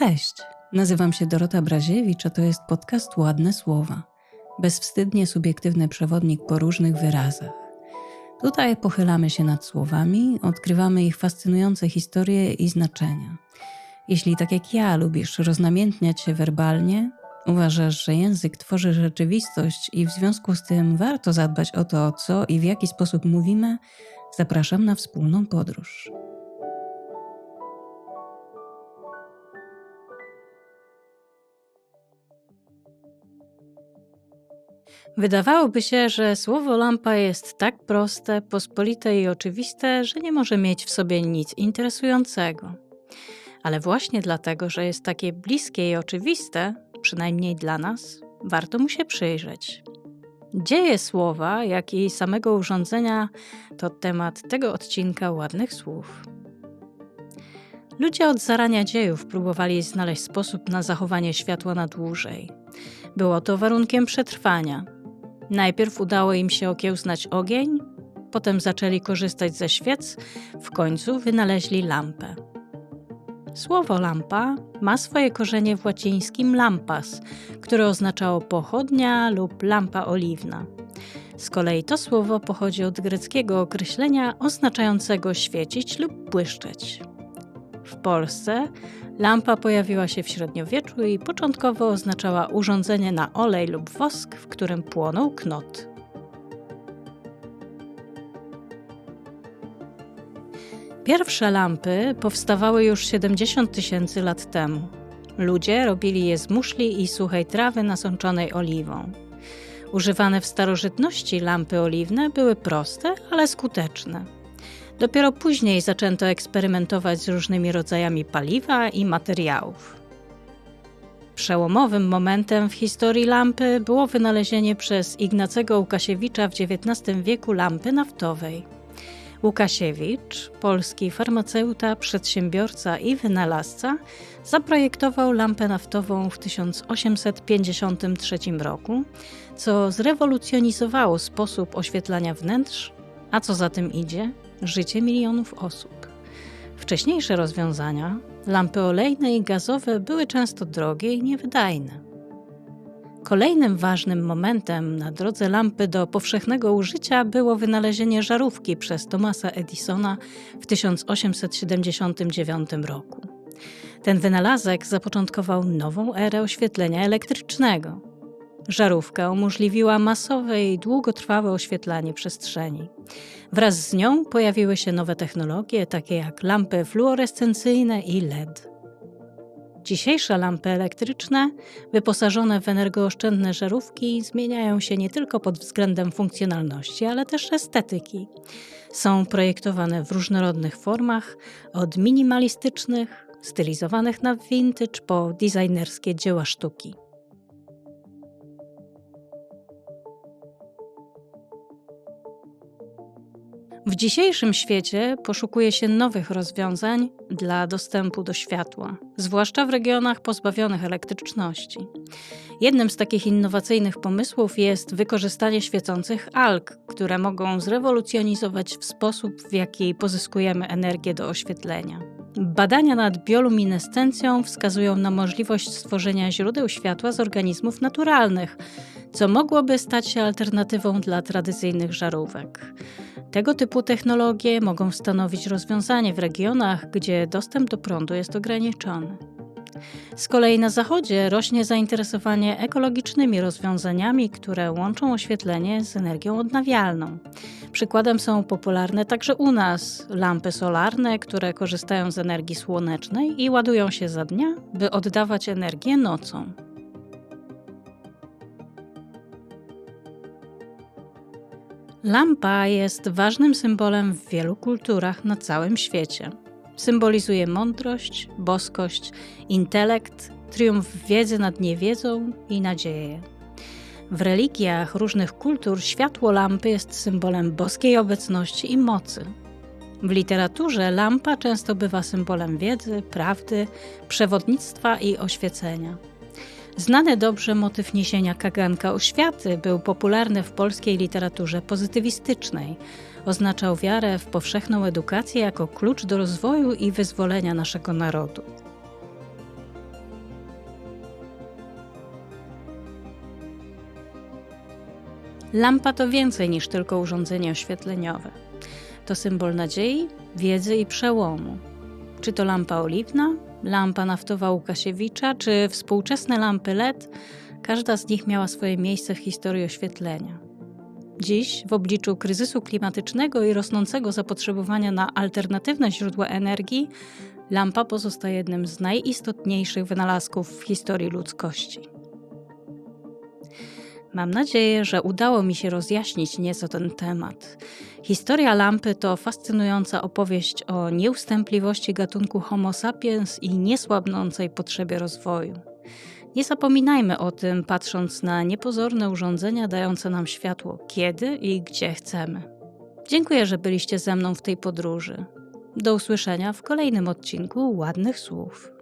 Cześć, nazywam się Dorota Braziewicz, a to jest podcast Ładne Słowa. Bezwstydnie subiektywny przewodnik po różnych wyrazach. Tutaj pochylamy się nad słowami, odkrywamy ich fascynujące historie i znaczenia. Jeśli tak jak ja lubisz roznamiętniać się werbalnie, uważasz, że język tworzy rzeczywistość i w związku z tym warto zadbać o to, co i w jaki sposób mówimy, zapraszam na wspólną podróż. Wydawałoby się, że słowo lampa jest tak proste, pospolite i oczywiste, że nie może mieć w sobie nic interesującego. Ale właśnie dlatego, że jest takie bliskie i oczywiste, przynajmniej dla nas, warto mu się przyjrzeć. Dzieje słowa, jak i samego urządzenia to temat tego odcinka ładnych słów. Ludzie od zarania dziejów próbowali znaleźć sposób na zachowanie światła na dłużej. Było to warunkiem przetrwania. Najpierw udało im się okiełznać ogień, potem zaczęli korzystać ze świec, w końcu wynaleźli lampę. Słowo lampa ma swoje korzenie w łacińskim lampas, które oznaczało pochodnia lub lampa oliwna. Z kolei to słowo pochodzi od greckiego określenia oznaczającego świecić lub błyszczeć. W Polsce lampa pojawiła się w średniowieczu i początkowo oznaczała urządzenie na olej lub wosk, w którym płonął knot. Pierwsze lampy powstawały już 70 tysięcy lat temu. Ludzie robili je z muszli i suchej trawy nasączonej oliwą. Używane w starożytności lampy oliwne były proste, ale skuteczne. Dopiero później zaczęto eksperymentować z różnymi rodzajami paliwa i materiałów. Przełomowym momentem w historii lampy było wynalezienie przez Ignacego Łukasiewicza w XIX wieku lampy naftowej. Łukasiewicz, polski farmaceuta, przedsiębiorca i wynalazca, zaprojektował lampę naftową w 1853 roku, co zrewolucjonizowało sposób oświetlania wnętrz, a co za tym idzie, życie milionów osób. Wcześniejsze rozwiązania, lampy olejne i gazowe, były często drogie i niewydajne. Kolejnym ważnym momentem na drodze lampy do powszechnego użycia było wynalezienie żarówki przez Thomasa Edisona w 1879 roku. Ten wynalazek zapoczątkował nową erę oświetlenia elektrycznego. Żarówka umożliwiła masowe i długotrwałe oświetlanie przestrzeni. Wraz z nią pojawiły się nowe technologie, takie jak lampy fluorescencyjne i LED. Dzisiejsze lampy elektryczne, wyposażone w energooszczędne żarówki, zmieniają się nie tylko pod względem funkcjonalności, ale też estetyki. Są projektowane w różnorodnych formach, od minimalistycznych, stylizowanych na vintage, po designerskie dzieła sztuki. W dzisiejszym świecie poszukuje się nowych rozwiązań dla dostępu do światła, zwłaszcza w regionach pozbawionych elektryczności. Jednym z takich innowacyjnych pomysłów jest wykorzystanie świecących alg, które mogą zrewolucjonizować w sposób, w jaki pozyskujemy energię do oświetlenia. Badania nad bioluminescencją wskazują na możliwość stworzenia źródeł światła z organizmów naturalnych, co mogłoby stać się alternatywą dla tradycyjnych żarówek. Tego typu technologie mogą stanowić rozwiązanie w regionach, gdzie dostęp do prądu jest ograniczony. Z kolei na zachodzie rośnie zainteresowanie ekologicznymi rozwiązaniami, które łączą oświetlenie z energią odnawialną. Przykładem są popularne także u nas lampy solarne, które korzystają z energii słonecznej i ładują się za dnia, by oddawać energię nocą. Lampa jest ważnym symbolem w wielu kulturach na całym świecie. Symbolizuje mądrość, boskość, intelekt, triumf wiedzy nad niewiedzą i nadzieję. W religiach różnych kultur światło lampy jest symbolem boskiej obecności i mocy. W literaturze lampa często bywa symbolem wiedzy, prawdy, przewodnictwa i oświecenia. Znany dobrze motyw niesienia kaganka oświaty był popularny w polskiej literaturze pozytywistycznej. Oznaczał wiarę w powszechną edukację jako klucz do rozwoju i wyzwolenia naszego narodu. Lampa to więcej niż tylko urządzenie oświetleniowe. To symbol nadziei, wiedzy i przełomu. Czy to lampa oliwna, lampa naftowa Łukasiewicza, czy współczesne lampy LED, każda z nich miała swoje miejsce w historii oświetlenia. Dziś, w obliczu kryzysu klimatycznego i rosnącego zapotrzebowania na alternatywne źródła energii, lampa pozostaje jednym z najistotniejszych wynalazków w historii ludzkości. Mam nadzieję, że udało mi się rozjaśnić nieco ten temat. Historia lampy to fascynująca opowieść o nieustępliwości gatunku Homo sapiens i niesłabnącej potrzebie rozwoju. Nie zapominajmy o tym, patrząc na niepozorne urządzenia dające nam światło kiedy i gdzie chcemy. Dziękuję, że byliście ze mną w tej podróży. Do usłyszenia w kolejnym odcinku Ładnych Słów.